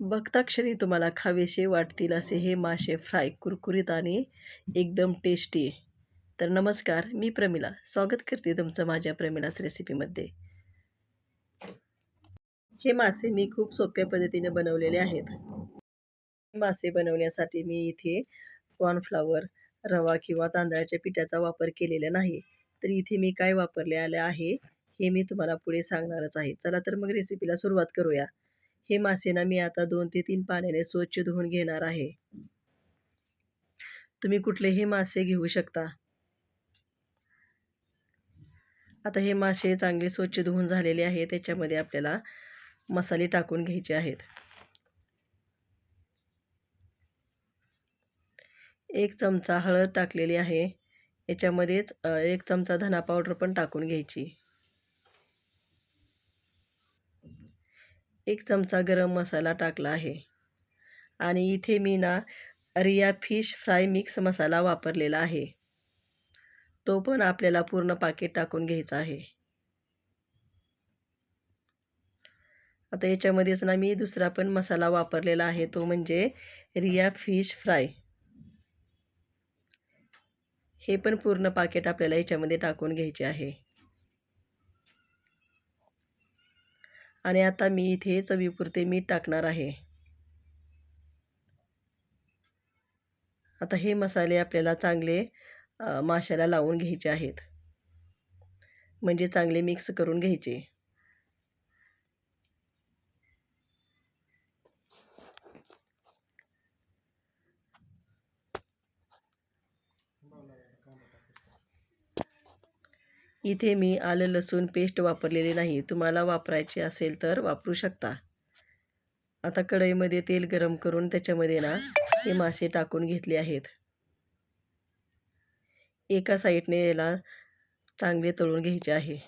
बघताक्षणी तुम्हाला खावेसे वाटतील असे हे मासे फ्राय कुरकुरीत आणि एकदम टेस्टी तर नमस्कार मी प्रमिला. स्वागत करते तुमचं माझ्या प्रमिलास रेसिपीमध्ये हे मासे मी खूप सोप्या पद्धतीने बनवलेले आहेत. मासे बनवण्यासाठी मी इथे कॉर्नफ्लावर रवा किंवा तांदळाच्या पिठाचा वापर केलेला नाही. तर इथे मी काय वापरले आले आहे हे मी तुम्हाला पुढे सांगणारच आहे. चला तर मग रेसिपीला सुरुवात करूया. हे मासेना मी आता दोन ते तीन पाण्याने स्वच्छ धुवून घेणार आहे. तुम्ही कुठलेही मासे घेऊ शकता. आता हे मासे चांगले स्वच्छ धुवून झालेले आहे त्याच्यामध्ये आपल्याला मसाले टाकून घ्यायचे आहेत. एक चमचा हळद टाकलेली आहे याच्यामध्येच एक चमचा धना पावडर पण टाकून घ्यायची. एक चमचा गरम मसाला टाकला आहे. आणि इथे मी ना रिया फिश फ्राय मिक्स मसाला वापरलेला आहे. तो पण आपल्याला पूर्ण पाकिट टाकून घ्यायचा आहे. आता याच्यामध्येच ना मी दुसरा पण मसाला वापरलेला आहे तो म्हणजे रिया फिश फ्राय. हे पण पूर्ण पाकिट आपल्याला याच्यामध्ये टाकून घ्यायचे आहे. आणि आता मी इथे चवीपुरते मीठ टाकणार आहे. आता हे मसाले आपल्याला चांगले माशाला लावून घ्यायचे आहेत. म्हणजे चांगले मिक्स करून घ्यायचे. इथे मी आलं लसूण पेस्ट वापरलेली नाही. तुम्हाला वापरायची असेल तर वापरू शकता. आता कढईमध्ये तेल गरम करून त्याच्यामध्ये ना हे मासे टाकून घेतले आहेत. एका साईडने याला चांगले तळून घ्यायचे आहे.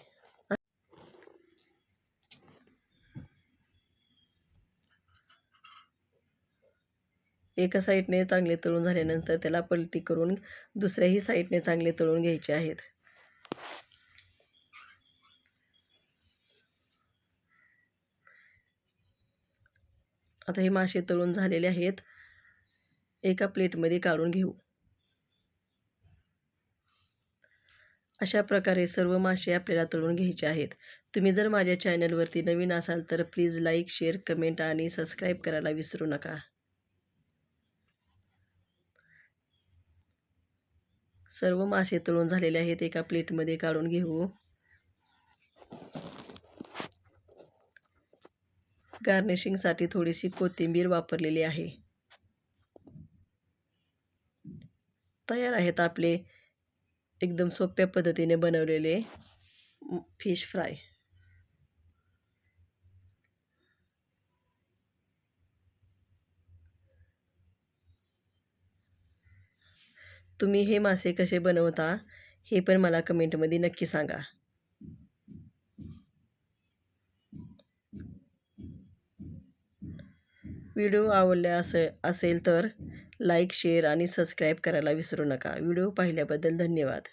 एका साईडने चांगले तळून झाल्यानंतर त्याला पलटी करून दुसऱ्याही साईडने चांगले तळून घ्यायचे आहेत. आता हे मासे तळून झालेले आहेत. एका प्लेटमध्ये काढून घेऊ. अशा प्रकारे सर्व मासे आपल्याला तळून घ्यायचे आहेत. तुम्ही जर माझ्या चॅनलवरती नवीन असाल तर प्लीज लाईक शेअर कमेंट आणि सबस्क्राईब करायला विसरू नका. सर्व मासे तळून झालेले आहेत. एका प्लेटमध्ये काढून घेऊ. गार्निशिंगसाठी थोडीशी कोथिंबीर वापरलेली आहे. तयार आहेत आपले एकदम सोप्या पद्धतीने बनवलेले फिश फ्राय तुम्ही हे मासे कसे बनवता हे पण मला कमेंटमध्ये नक्की सांगा. व्हिडिओ आवडला असे असेल तर लाईक शेअर आणि सबस्क्राईब करायला विसरू नका. व्हिडिओ पाहिल्याबद्दल धन्यवाद.